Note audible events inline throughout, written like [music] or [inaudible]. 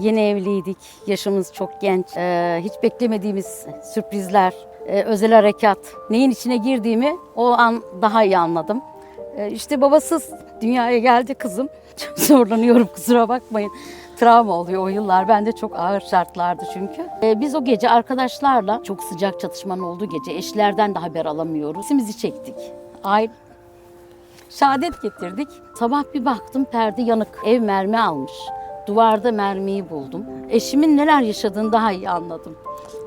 Yeni evliydik, yaşımız çok genç. Ee, hiç beklemediğimiz sürprizler, e, özel harekat. Neyin içine girdiğimi o an daha iyi anladım. Ee, işte babasız dünyaya geldi kızım. [laughs] Çok zorlanıyorum kusura bakmayın. Travma oluyor o yıllar. Bende çok ağır şartlardı çünkü. Ee, biz o gece arkadaşlarla çok sıcak çatışmanın olduğu gece eşlerden de haber alamıyoruz. Simizi çektik. Aile Şehadet getirdik. Sabah bir baktım perde yanık. Ev mermi almış. Duvarda mermiyi buldum. Eşimin neler yaşadığını daha iyi anladım.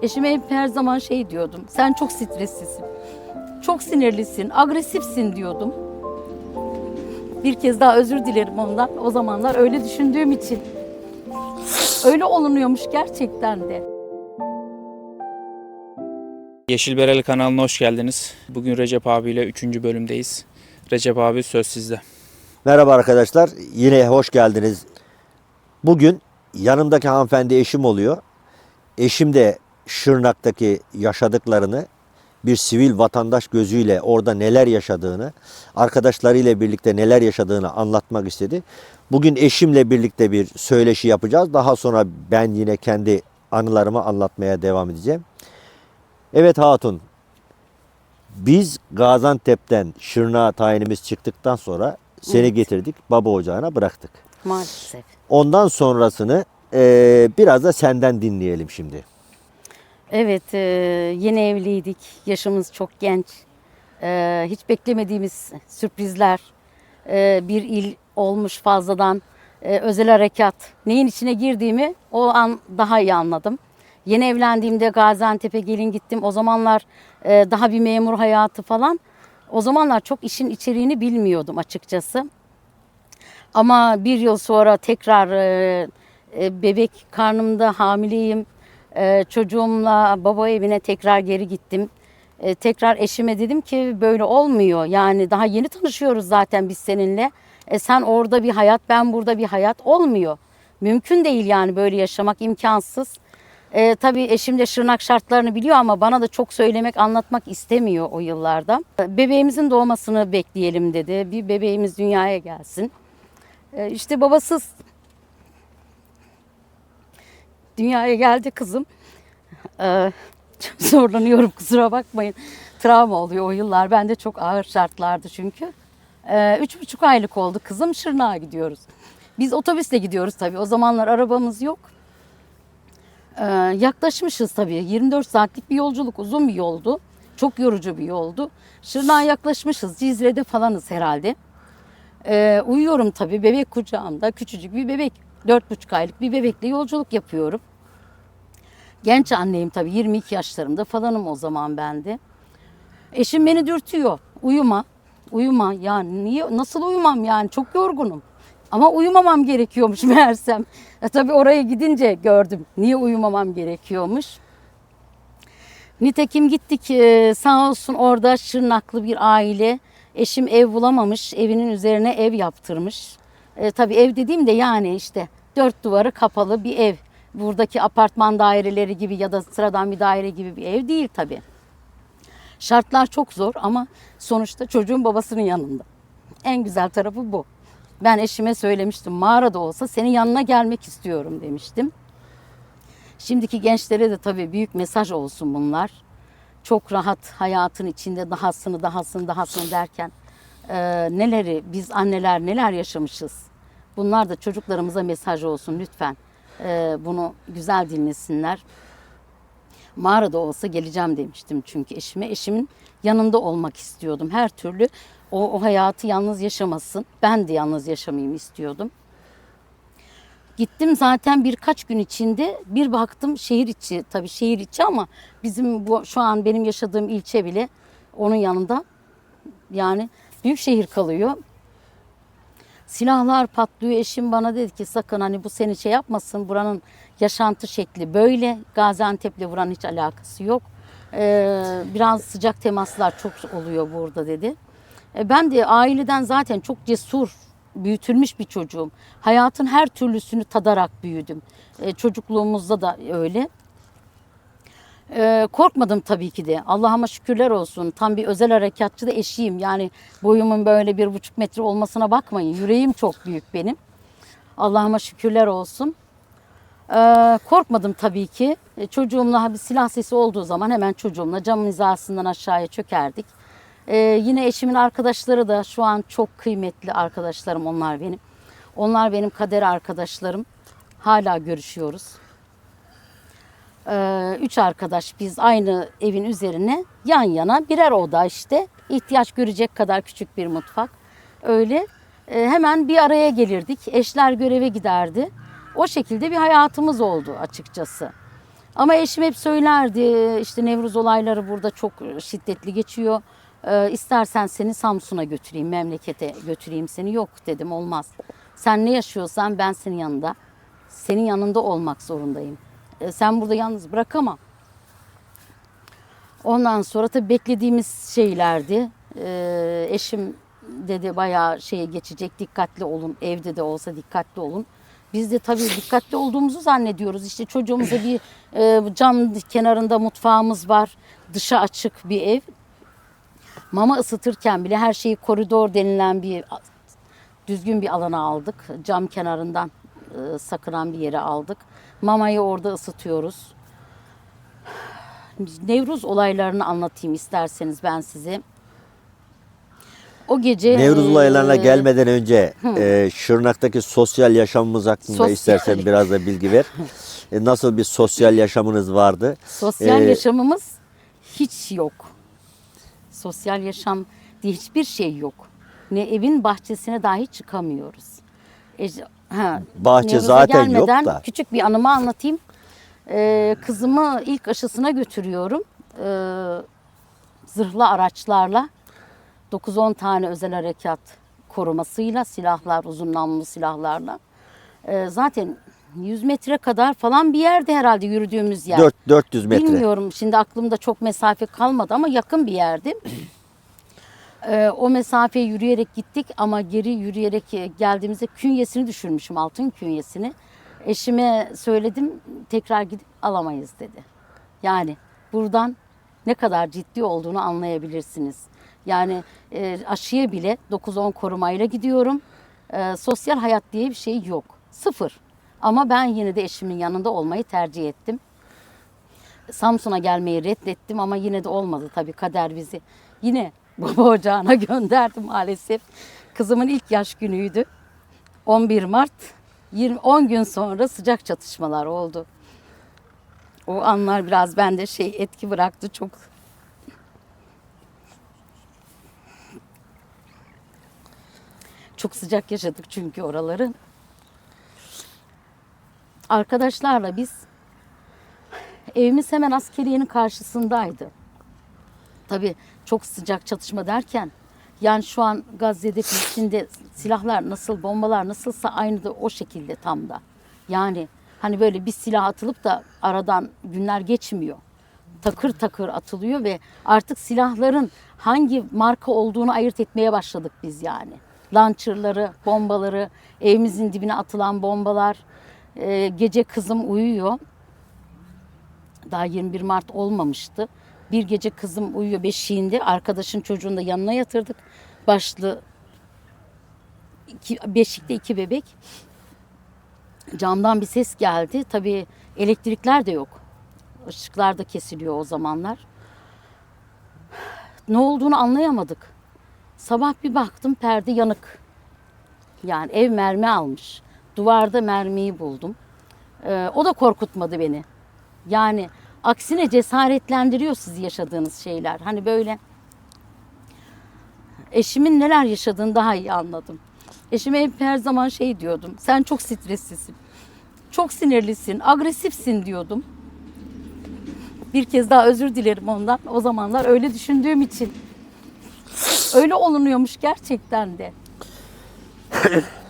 Eşime hep her zaman şey diyordum. Sen çok streslisin. Çok sinirlisin, agresifsin diyordum. Bir kez daha özür dilerim ondan. O zamanlar öyle düşündüğüm için. Öyle olunuyormuş gerçekten de. Yeşil Bereli kanalına hoş geldiniz. Bugün Recep abiyle 3. bölümdeyiz. Recep abi söz sizde. Merhaba arkadaşlar, yine hoş geldiniz. Bugün yanımdaki hanımefendi eşim oluyor. Eşim de Şırnak'taki yaşadıklarını bir sivil vatandaş gözüyle orada neler yaşadığını, arkadaşlarıyla birlikte neler yaşadığını anlatmak istedi. Bugün eşimle birlikte bir söyleşi yapacağız. Daha sonra ben yine kendi anılarımı anlatmaya devam edeceğim. Evet Hatun, biz Gaziantep'ten Şırnak'a tayinimiz çıktıktan sonra seni Evet. getirdik, baba ocağına bıraktık. Maalesef. Ondan sonrasını eee, biraz da senden dinleyelim şimdi. Evet, e, yeni evliydik. Yaşımız çok genç. E, hiç beklemediğimiz sürprizler. E, bir il olmuş fazladan. E, özel harekat. Neyin içine girdiğimi o an daha iyi anladım. Yeni evlendiğimde Gaziantep'e gelin gittim. O zamanlar e, daha bir memur hayatı falan. O zamanlar çok işin içeriğini bilmiyordum açıkçası. Ama bir yıl sonra tekrar e, e, bebek karnımda hamileyim. E, çocuğumla baba evine tekrar geri gittim. Tekrar eşime dedim ki böyle olmuyor. Yani daha yeni tanışıyoruz zaten biz seninle. E, sen orada bir hayat, ben burada bir hayat olmuyor. Mümkün değil yani böyle yaşamak imkansız. E, tabii eşim de Şırnak şartlarını biliyor ama bana da çok söylemek, anlatmak istemiyor o yıllarda. Bebeğimizin doğmasını bekleyelim dedi. Bir bebeğimiz dünyaya gelsin. E, işte babasız dünyaya geldi kızım. Ee, çok [laughs] zorlanıyorum kusura bakmayın. Travma oluyor o yıllar. Bende çok ağır şartlardı çünkü. Ee, üç buçuk aylık oldu kızım. Şırnak'a gidiyoruz. Biz otobüsle gidiyoruz tabii. O zamanlar arabamız yok. Ee, yaklaşmışız tabii. 24 saatlik bir yolculuk. Uzun bir yoldu. Çok yorucu bir yoldu. Şırnak'a yaklaşmışız. Cizre'de falanız herhalde. Ee, uyuyorum tabii bebek kucağımda küçücük bir bebek. Dört buçuk aylık bir bebekle yolculuk yapıyorum. Genç anneyim tabii 22 yaşlarımda falanım o zaman ben de. Eşim beni dürtüyor. Uyuma, uyuma. Ya niye, nasıl uyumam yani çok yorgunum. Ama uyumamam gerekiyormuş [laughs] meğersem. E, tabii oraya gidince gördüm niye uyumamam gerekiyormuş. Nitekim gittik e, sağ olsun orada Şırnaklı bir aile. Eşim ev bulamamış, evinin üzerine ev yaptırmış. E, tabii ev dediğim de yani işte dört duvarı kapalı bir ev. Buradaki apartman daireleri gibi ya da sıradan bir daire gibi bir ev değil tabii. Şartlar çok zor ama sonuçta çocuğun babasının yanında. En güzel tarafı bu. Ben eşime söylemiştim mağarada olsa senin yanına gelmek istiyorum demiştim. Şimdiki gençlere de tabii büyük mesaj olsun bunlar. Çok rahat hayatın içinde dahasını dahasını dahasını derken e, neleri biz anneler neler yaşamışız. Bunlar da çocuklarımıza mesaj olsun lütfen. E, bunu güzel dinlesinler. Mağarada olsa geleceğim demiştim çünkü eşime. Eşimin yanında olmak istiyordum. Her türlü o, o hayatı yalnız yaşamasın. Ben de yalnız yaşamayayım istiyordum. Gittim zaten birkaç gün içinde bir baktım şehir içi tabii şehir içi ama bizim bu şu an benim yaşadığım ilçe bile onun yanında yani büyük şehir kalıyor. Silahlar patlıyor. Eşim bana dedi ki sakın hani bu seni şey yapmasın. Buranın yaşantı şekli böyle. Gaziantep'le buranın hiç alakası yok. Ee, biraz sıcak temaslar çok oluyor burada dedi. E, ben de aileden zaten çok cesur, büyütülmüş bir çocuğum. Hayatın her türlüsünü tadarak büyüdüm. E, çocukluğumuzda da öyle. Ee, korkmadım tabii ki de. Allah'ıma şükürler olsun. Tam bir özel harekatçı da eşiyim. Yani boyumun böyle bir buçuk metre olmasına bakmayın. Yüreğim çok büyük benim. Allah'ıma şükürler olsun. Ee, korkmadım tabii ki. E, Çocuğumla bir silah sesi olduğu zaman hemen çocuğumla camın hizasından aşağıya çökerdik. Ee, yine eşimin arkadaşları da şu an çok kıymetli arkadaşlarım onlar benim. Onlar benim kader arkadaşlarım. Hala görüşüyoruz. Ee, üç arkadaş biz aynı evin üzerine yan yana birer oda işte. ihtiyaç görecek kadar küçük bir mutfak. Öyle e, hemen bir araya gelirdik. Eşler göreve giderdi. O şekilde bir hayatımız oldu açıkçası. Ama eşim hep söylerdi işte Nevruz olayları burada çok şiddetli geçiyor. Ee, istersen seni Samsun'a götüreyim, memlekete götüreyim seni. Yok dedim olmaz. Sen ne yaşıyorsan ben senin yanında, senin yanında olmak zorundayım. Ee, sen burada yalnız bırakamam. Ondan sonra tabii beklediğimiz şeylerdi. Ee, eşim dedi bayağı şeye geçecek dikkatli olun evde de olsa dikkatli olun. Biz de tabii dikkatli olduğumuzu zannediyoruz. İşte çocuğumuza bir e, cam kenarında mutfağımız var. Dışa açık bir ev. Mama ısıtırken bile her şeyi koridor denilen bir düzgün bir alana aldık. Cam kenarından e, sakınan bir yere aldık. Mamayı orada ısıtıyoruz. Nevruz olaylarını anlatayım isterseniz ben size. O gece Nevruz e, olaylarına gelmeden önce e, Şırnak'taki sosyal yaşamımız hakkında Sosyal. istersen [laughs] biraz da bilgi ver. E, nasıl bir sosyal yaşamınız vardı? Sosyal Ee, yaşamımız hiç yok. Sosyal yaşam diye hiçbir şey yok. Ne evin bahçesine dahi çıkamıyoruz. E, ha, Bahçe Nevruz'a zaten yok da. Küçük bir anımı anlatayım. Ee, kızımı ilk aşısına götürüyorum. Ee, zırhlı araçlarla 9-10 tane özel harekat korumasıyla silahlar, uzun namlulu silahlarla. Ee, zaten 100 metre kadar falan bir yerde herhalde yürüdüğümüz yer. Dört- 400 metre. Bilmiyorum şimdi aklımda çok mesafe kalmadı ama yakın bir yerdi. [clears throat] Ee, o mesafeye yürüyerek gittik ama geri yürüyerek e, geldiğimizde künyesini düşürmüşüm altın künyesini. Eşime söyledim tekrar gidip alamayız dedi. Yani buradan ne kadar ciddi olduğunu anlayabilirsiniz. Yani e, aşıya bile 9-10 korumayla gidiyorum. E, sosyal hayat diye bir şey yok. Sıfır. Ama ben yine de eşimin yanında olmayı tercih ettim. Samsun'a gelmeyi reddettim ama yine de olmadı tabii kader bizi. Yine [laughs] baba ocağına gönderdi maalesef. Kızımın ilk yaş günüydü. 11 Mart 20 10 gün sonra sıcak çatışmalar oldu. O anlar biraz bende şey etki bıraktı çok. Çok sıcak yaşadık çünkü oraları. Arkadaşlarla biz Evimiz hemen askeriyenin karşısındaydı. Tabii çok sıcak çatışma derken yani şu an Gazze'de Filistin'de silahlar nasıl bombalar nasılsa aynı da o şekilde tam da. Yani hani böyle bir silah atılıp da aradan günler geçmiyor. Takır takır atılıyor ve artık silahların hangi marka olduğunu ayırt etmeye başladık biz yani. Launcherları, bombaları, evimizin dibine atılan bombalar. Ee, gece kızım uyuyor. Daha 21 Mart olmamıştı. Bir gece kızım uyuyor beşiğinde. Arkadaşın çocuğunu da yanına yatırdık. Başlı iki, beşikte iki bebek. Camdan bir ses geldi. Tabii elektrikler de yok. Işıklar da kesiliyor o zamanlar. Ne olduğunu anlayamadık. Sabah bir baktım perde yanık. Yani ev mermi almış. Duvarda mermiyi buldum. Ee, o da korkutmadı beni. Yani aksine cesaretlendiriyor sizi yaşadığınız şeyler. Hani böyle eşimin neler yaşadığını daha iyi anladım. Eşime hep her zaman şey diyordum. Sen çok streslisin. Çok sinirlisin, agresifsin diyordum. Bir kez daha özür dilerim ondan. O zamanlar öyle düşündüğüm için. Öyle olunuyormuş gerçekten de. [laughs]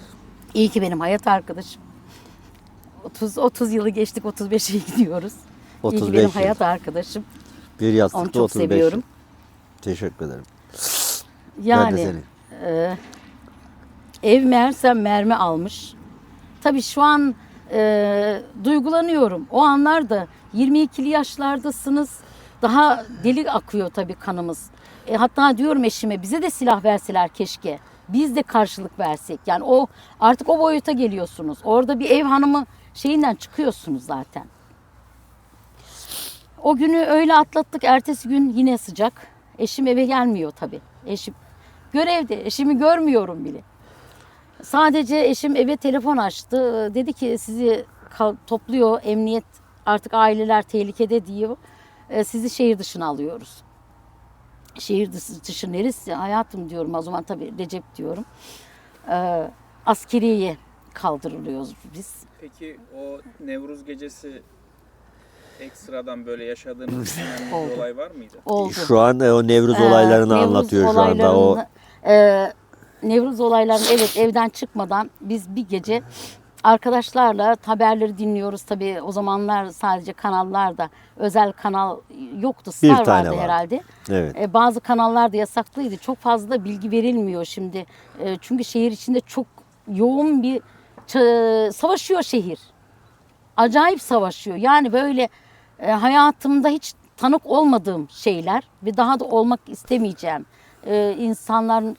İyi ki benim hayat arkadaşım. 30 30 yılı geçtik 35'e [laughs] gidiyoruz. İyi 35 ki benim yıl. hayat arkadaşım. Bir Onu yastıkta çok 35. seviyorum. Teşekkür ederim. ben de Yani seni. e, ev meğersem mermi almış. Tabii şu an e, duygulanıyorum. O anlarda 22'li yaşlardasınız. Daha deli akıyor tabii kanımız. E, hatta diyorum eşime bize de silah verseler keşke. Biz de karşılık versek. Yani o artık o boyuta geliyorsunuz. Orada bir ev hanımı şeyinden çıkıyorsunuz zaten. O günü öyle atlattık. Ertesi gün yine sıcak. Eşim eve gelmiyor tabii. Eşim görevde. Eşimi görmüyorum bile. Sadece eşim eve telefon açtı. Dedi ki sizi topluyor emniyet artık aileler tehlikede diyor. Sizi şehir dışına alıyoruz. Şehir dışı, dışı neresi? Hayatım diyorum o zaman tabii Recep diyorum. E, askeriye kaldırılıyoruz biz. Peki o Nevruz gecesi ekstradan böyle yaşadığınız [laughs] Oldu. bir olay var mıydı? Oldu. Şu an o Nevruz Ee, olaylarını Nevruz anlatıyor şu anda. O olaylarını, e, Nevruz olaylarını evet evden çıkmadan biz bir gece arkadaşlarla haberleri dinliyoruz. Tabii o zamanlar sadece kanallarda özel kanal yoktu. Bir Star tane vardı vardı. herhalde. evet. E, bazı kanallarda yasaklıydı. Çok fazla bilgi verilmiyor şimdi. E, çünkü şehir içinde çok yoğun bir savaşıyor şehir. Acayip savaşıyor. Yani böyle e, hayatımda hiç tanık olmadığım şeyler ve daha da olmak istemeyeceğim. E, insanların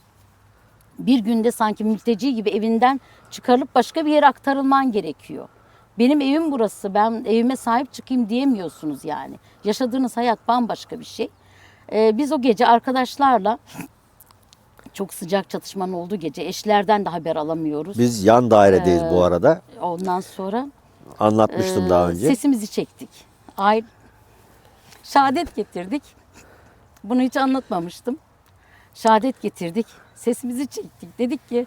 bir günde sanki mülteci gibi evinden çıkarılıp başka bir yere aktarılman gerekiyor. Benim evim burası. Ben evime sahip çıkayım diyemiyorsunuz yani. Yaşadığınız hayat bambaşka bir şey. Ee, biz o gece arkadaşlarla [sniffs] çok sıcak çatışmanın olduğu gece eşlerden de haber alamıyoruz. Biz yan dairedeyiz bu arada. Ondan sonra Anlatmıştım e, daha önce. sesimizi çektik. Ay şehadet getirdik. Bunu hiç anlatmamıştım. Şehadet getirdik. Sesimizi çektik. Dedik ki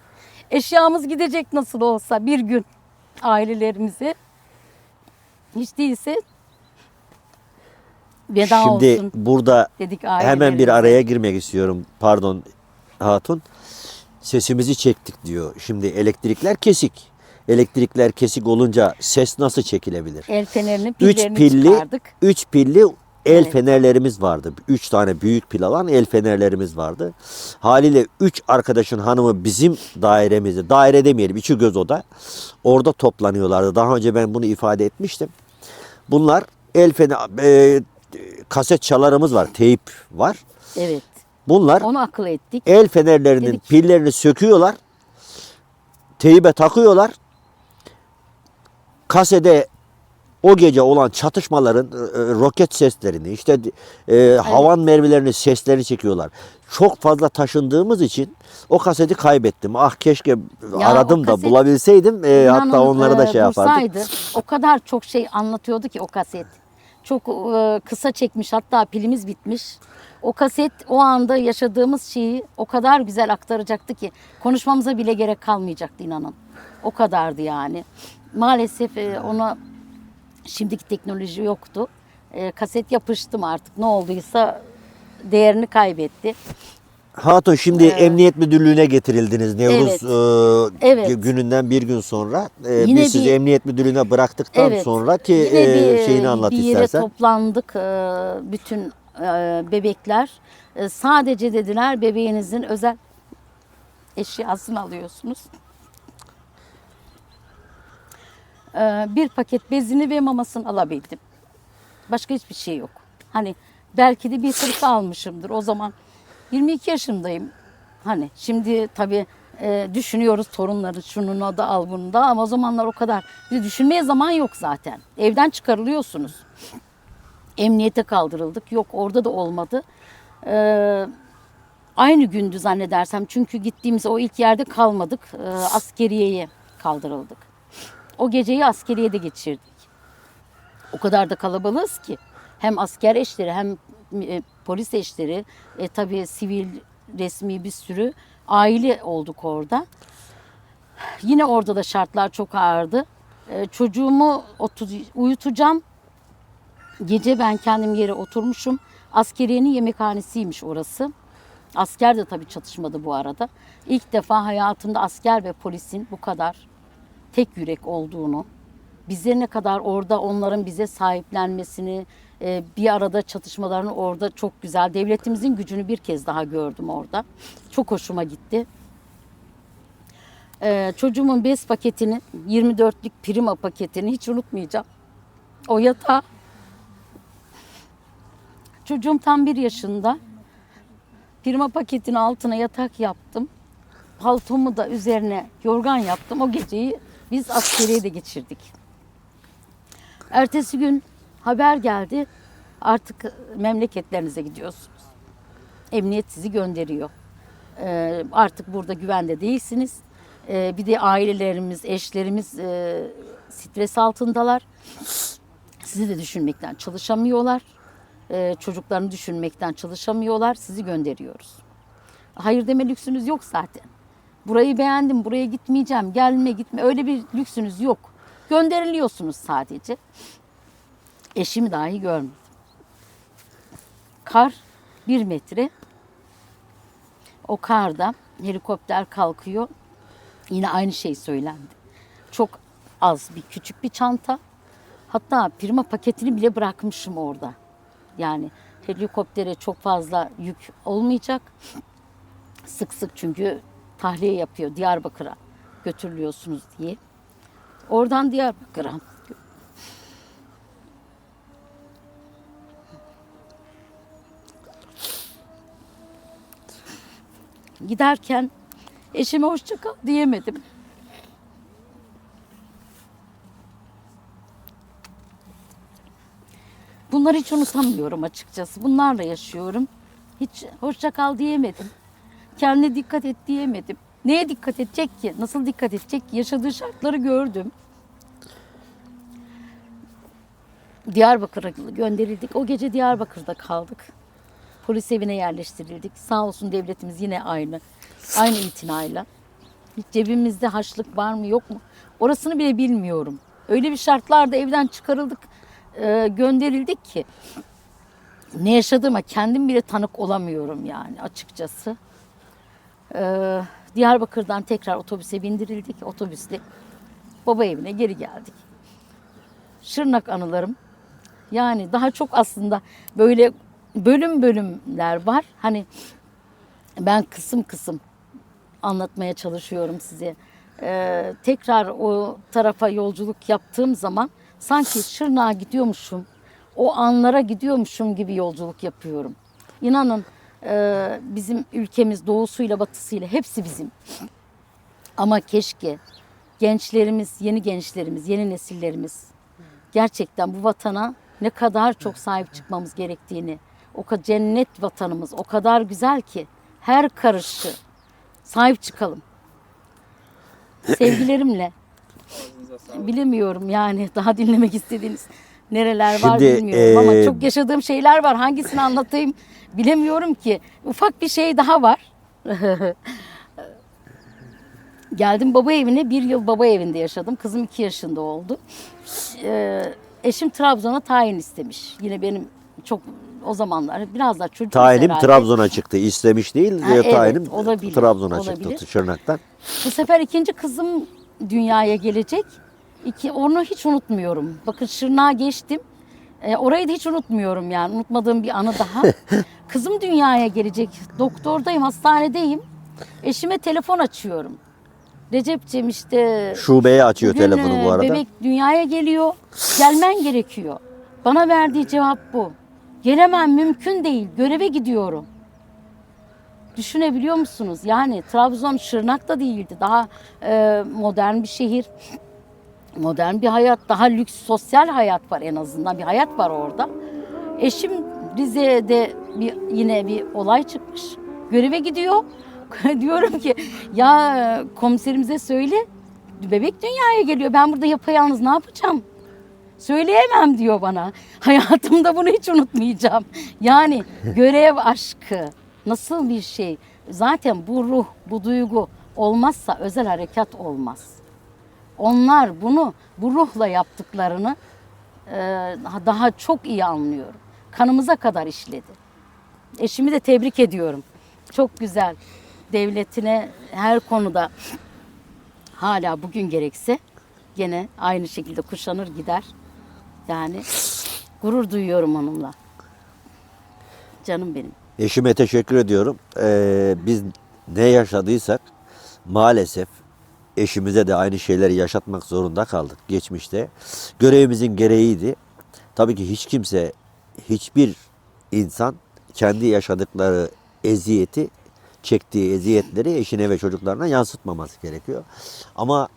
eşyamız gidecek nasıl olsa bir gün ailelerimize. Hiç değilse veda Şimdi olsun burada dedik hemen bir araya girmek istiyorum. Pardon Hatun. Sesimizi çektik diyor. Şimdi elektrikler kesik. Elektrikler kesik olunca ses nasıl çekilebilir? El fenerinin 3 pillerini pilli çıkardık. 3 pilli el Evet. fenerlerimiz vardı. 3 tane büyük pil alan el fenerlerimiz vardı. Haliyle 3 arkadaşın hanımı bizim dairemizde, daire demeyelim içi göz oda. Orada toplanıyorlardı. Daha önce ben bunu ifade etmiştim. Bunlar el fener e, kaset çalarımız var, teyip var. Evet. Bunlar Onu akıl ettik. el fenerlerinin Dedik. pillerini söküyorlar. Teybe takıyorlar. Kasede o gece olan çatışmaların e, e, roket seslerini, işte e, havan mermilerinin seslerini çekiyorlar. Çok fazla taşındığımız için o kaseti kaybettim. Ah keşke Ya aradım o da kaset- bulabilseydim. E, İnanın, hatta onları da e, şey yapardık. o kadar çok şey anlatıyordu ki o kaset. Çok e, kısa çekmiş hatta pilimiz bitmiş. O kaset o anda yaşadığımız şeyi o kadar güzel aktaracaktı ki konuşmamıza bile gerek kalmayacaktı inanın. O kadardı yani. Maalesef e, ona şimdiki teknoloji yoktu. E, kaset yapıştım artık ne olduysa değerini kaybetti. Hatun şimdi Emniyet Müdürlüğü'ne getirildiniz Nevruz e, Evet. gününden bir gün sonra. E, Yine biz sizi bir- Emniyet Müdürlüğü'ne bıraktıktan Evet. sonra ki e, bir, şeyini anlat bir yere istersen. toplandık e, bütün e, bebekler. E, Sadece dediler bebeğinizin özel eşyasını alıyorsunuz. E, Bir paket bezini ve mamasını alabildim. Başka hiçbir şey yok. Hani belki de bir sırf almışımdır. O zaman 22 yaşındayım. Hani şimdi tabii e, düşünüyoruz torunları şunun da al bunu da ama o zamanlar o kadar. Bir düşünmeye zaman yok zaten. Evden çıkarılıyorsunuz. Emniyete kaldırıldık. Yok orada da olmadı. Ee, aynı gündü zannedersem. Çünkü gittiğimiz o ilk yerde kalmadık. Ee, askeriyeye kaldırıldık. O geceyi askeriyede geçirdik. O kadar da kalabalığız ki. Hem asker eşleri hem e, polis eşleri, e, tabii sivil resmi bir sürü aile olduk orada. Yine orada da şartlar çok ağırdı. E, çocuğumu otu- uyutacağım. Gece ben kendim yere oturmuşum. Askeriyenin yemekhanesiymiş orası. Asker de tabii çatışmadı bu arada. İlk defa hayatımda asker ve polisin bu kadar tek yürek olduğunu, bize ne kadar orada onların bize sahiplenmesini, e, bir arada çatışmalarını orada çok güzel. Devletimizin gücünü bir kez daha gördüm orada. Çok hoşuma gitti. E, çocuğumun bez paketini, 24'lük prima paketini hiç unutmayacağım. O yatağı. Çocuğum tam bir yaşında. Prima paketinin altına yatak yaptım. Paltomu da üzerine yorgan yaptım. O geceyi biz askeriye de geçirdik. Ertesi gün haber geldi. Artık memleketlerinize gidiyorsunuz. Emniyet sizi gönderiyor. Ee, artık burada güvende değilsiniz. Ee, bir de ailelerimiz, eşlerimiz e, stres altındalar. Sizi de düşünmekten çalışamıyorlar. Ee, çocuklarını düşünmekten çalışamıyorlar. Sizi gönderiyoruz. Hayır deme lüksünüz yok zaten. Burayı beğendim, buraya gitmeyeceğim, gelme gitme öyle bir lüksünüz yok. Gönderiliyorsunuz sadece. Eşimi dahi görmedim. Kar bir metre. O karda helikopter kalkıyor. Yine aynı şey söylendi. Çok az bir küçük bir çanta. Hatta prima paketini bile bırakmışım orada. Yani helikoptere çok fazla yük olmayacak. Sık sık çünkü tahliye yapıyor Diyarbakır'a götürülüyorsunuz diye. Oradan Diyarbakır'a. Giderken eşime hoşça kal diyemedim. Bunları hiç unutamıyorum açıkçası. Bunlarla yaşıyorum. Hiç hoşça kal diyemedim. Kendine dikkat et diyemedim. Neye dikkat edecek ki? Nasıl dikkat edecek ki? Yaşadığı şartları gördüm. Diyarbakır'a gönderildik. O gece Diyarbakır'da kaldık. Polis evine yerleştirildik. Sağ olsun devletimiz yine aynı. Aynı itinayla. Hiç cebimizde haçlık var mı yok mu? Orasını bile bilmiyorum. Öyle bir şartlarda evden çıkarıldık, e, gönderildik ki ne yaşadığıma kendim bile tanık olamıyorum yani açıkçası. Ee, Diyarbakır'dan tekrar otobüse bindirildik. Otobüsle baba evine geri geldik. Şırnak anılarım. Yani daha çok aslında böyle bölüm bölümler var. Hani ben kısım kısım anlatmaya çalışıyorum size. Ee, tekrar o tarafa yolculuk yaptığım zaman sanki Şırnak'a gidiyormuşum, o anlara gidiyormuşum gibi yolculuk yapıyorum. İnanın e, bizim ülkemiz doğusuyla batısıyla hepsi bizim. Ama keşke gençlerimiz, yeni gençlerimiz, yeni nesillerimiz gerçekten bu vatana ne kadar çok sahip çıkmamız gerektiğini, o kadar cennet vatanımız o kadar güzel ki her karışı sahip çıkalım. Sevgilerimle bilemiyorum yani daha dinlemek istediğiniz nereler var Şimdi, bilmiyorum ama eee, çok yaşadığım şeyler var. Hangisini anlatayım bilemiyorum ki. Ufak bir şey daha var. [laughs] Geldim baba evine. Bir yıl baba evinde yaşadım. Kızım iki yaşında oldu. Ee, eşim Trabzon'a tayin istemiş. Yine benim çok o zamanlar biraz daha çocuğum Tayinim herhalde. Trabzon'a çıktı. İstemiş değil. Ha, evet, tayinim olabilir, Trabzon'a olabilir. çıktı Şırnak'tan. Bu sefer ikinci kızım dünyaya gelecek. İki, onu hiç unutmuyorum. Bakın Şırnak'a geçtim. E, orayı da hiç unutmuyorum yani. Unutmadığım bir anı daha. [laughs] kızım dünyaya gelecek. Doktordayım, hastanedeyim. Eşime telefon açıyorum. Recep'ciğim işte Şubeye açıyor bugün, telefonu bu e, arada. Bebek dünyaya geliyor. Gelmen gerekiyor. Bana verdiği cevap bu. Gelemem mümkün değil. Göreve gidiyorum. Düşünebiliyor musunuz? Yani Trabzon Şırnak da değildi. Daha e, modern bir şehir. Modern bir hayat, daha lüks sosyal hayat var en azından. Bir hayat var orada. Eşim Rize'de bir, yine bir olay çıkmış. Göreve gidiyor. [laughs] Diyorum ki ya komiserimize söyle bebek dünyaya geliyor. Ben burada yapayalnız ne yapacağım? Söyleyemem diyor bana. [laughs] Hayatımda bunu hiç unutmayacağım. Yani görev [laughs] aşkı nasıl bir şey? Zaten bu ruh, bu duygu olmazsa özel harekat olmaz. Onlar bunu bu ruhla yaptıklarını e, daha çok iyi anlıyorum. Kanımıza kadar işledi. Eşimi de tebrik ediyorum. Çok güzel. Devletine her konuda hala bugün gerekse gene aynı şekilde kuşanır gider. Yani gurur duyuyorum onunla. Canım benim. Eşime teşekkür ediyorum. Ee, biz ne yaşadıysak maalesef eşimize de aynı şeyleri yaşatmak zorunda kaldık geçmişte. Görevimizin gereğiydi. Tabii ki hiç kimse, hiçbir insan kendi yaşadıkları eziyeti, çektiği eziyetleri eşine ve çocuklarına yansıtmaması gerekiyor. Ama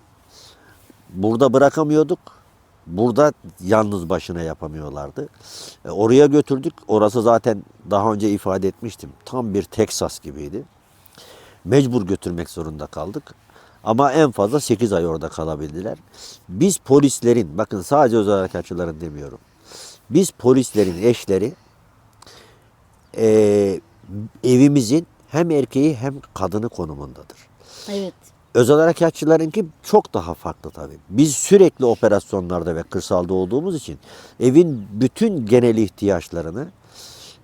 burada bırakamıyorduk. burada yalnız başına yapamıyorlardı. E, oraya götürdük. Orası zaten daha önce ifade etmiştim. Tam bir Teksas gibiydi. Mecbur götürmek zorunda kaldık. Ama en fazla 8 ay orada kalabildiler. Biz polislerin, bakın sadece özel harekatçıların demiyorum. Biz polislerin eşleri e, evimizin hem erkeği hem kadını konumundadır. Evet. Özel harekatçılarınki çok daha farklı tabii. Biz sürekli operasyonlarda ve kırsalda olduğumuz için evin bütün genel ihtiyaçlarını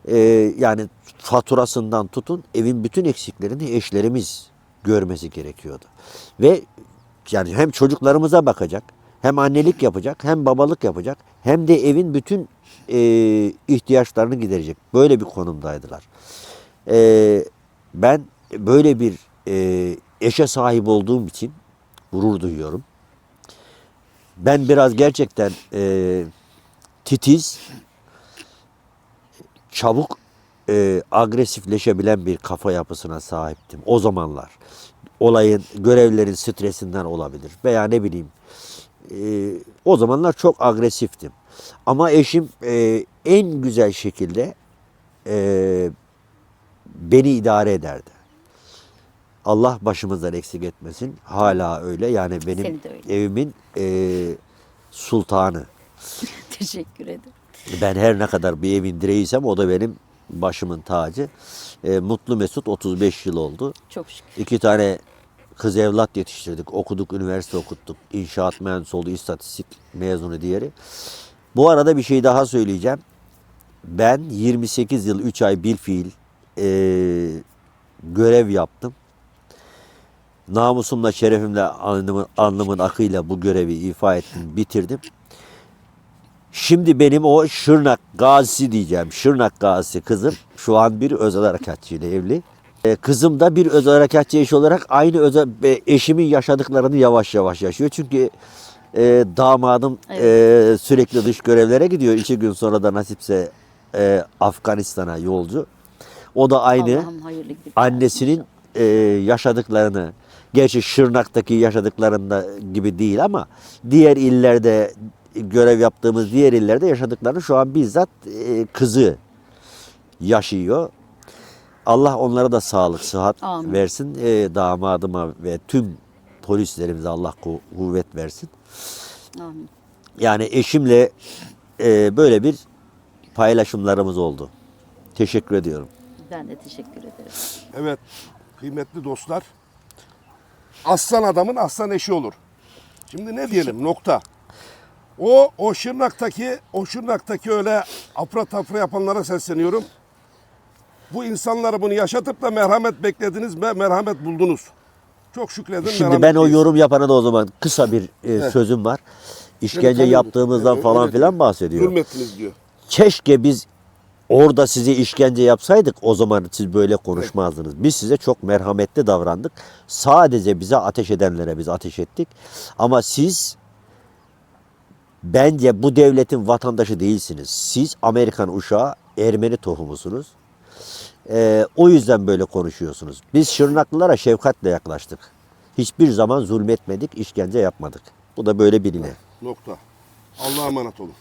e, yani faturasından tutun evin bütün eksiklerini eşlerimiz görmesi gerekiyordu. Ve yani hem çocuklarımıza bakacak, hem annelik yapacak, hem babalık yapacak, hem de evin bütün e, ihtiyaçlarını giderecek. Böyle bir konumdaydılar. E, ben böyle bir e, eşe sahip olduğum için gurur duyuyorum. Ben biraz gerçekten e, titiz, çabuk e, agresifleşebilen bir kafa yapısına sahiptim o zamanlar. Olayın, görevlerin stresinden olabilir veya ne bileyim. e, o zamanlar çok agresiftim. Ama eşim e, en güzel şekilde e, beni idare ederdi. Allah başımızdan eksik etmesin. Hala öyle. Yani benim öyle. evimin e, sultanı. [laughs] Teşekkür ederim. Ben her ne kadar bir evin direğiysem o da benim başımın tacı. E, Mutlu Mesut 35 yıl oldu. Çok şükür. İki tane kız evlat yetiştirdik. Okuduk, üniversite okuttuk. İnşaat mühendisi oldu, istatistik mezunu diğeri. Bu arada bir şey daha söyleyeceğim. Ben 28 yıl 3 ay bil fiil e, görev yaptım. Namusumla, şerefimle, alnımın, alnımın akıyla bu görevi ifa ettim, bitirdim. Şimdi benim o Şırnak gazisi diyeceğim. Şırnak gazisi kızım şu an bir özel harekatçıyla evli. E, Kızım da bir özel harekatçı eş olarak aynı özel e, eşimin yaşadıklarını yavaş yavaş yaşıyor. Çünkü e, damadım e, sürekli dış görevlere gidiyor. İki gün sonra da nasipse e, Afganistan'a yolcu. O da aynı annesinin e, yaşadıklarını, gerçi Şırnak'taki yaşadıklarında gibi değil ama diğer illerde görev yaptığımız diğer illerde yaşadıklarını şu an bizzat e, kızı yaşıyor. Allah onlara da sağlık, sıhhat Amin. versin. E, damadıma ve tüm polislerimize Allah ku- kuvvet versin. Amin. Yani eşimle e, böyle bir paylaşımlarımız oldu. Teşekkür ediyorum. Ben de teşekkür ederim. Evet kıymetli dostlar. Aslan adamın aslan eşi olur. Şimdi ne diyelim nokta. O o Şırnak'taki o Şırnak'taki öyle afra tafra yapanlara sesleniyorum. Bu insanları bunu yaşatıp da merhamet beklediniz ve merhamet buldunuz. Çok şükredin. Şimdi ben o yorum yapana da o zaman kısa bir e, sözüm var. İşkence tanıyorum. yaptığımızdan Evet, falan filan diyor. bahsediyor. Zulmettiniz diyor. Keşke biz orada size işkence yapsaydık o zaman siz böyle konuşmazdınız. Biz size çok merhametli davrandık. Sadece bize ateş edenlere biz ateş ettik. Ama siz bence bu devletin vatandaşı değilsiniz. Siz Amerikan uşağı Ermeni tohumusunuz. Ee, o yüzden böyle konuşuyorsunuz. Biz Şırnaklılara şefkatle yaklaştık. Hiçbir zaman zulmetmedik, işkence yapmadık. Bu da böyle biline. Nokta. Allah'a emanet olun.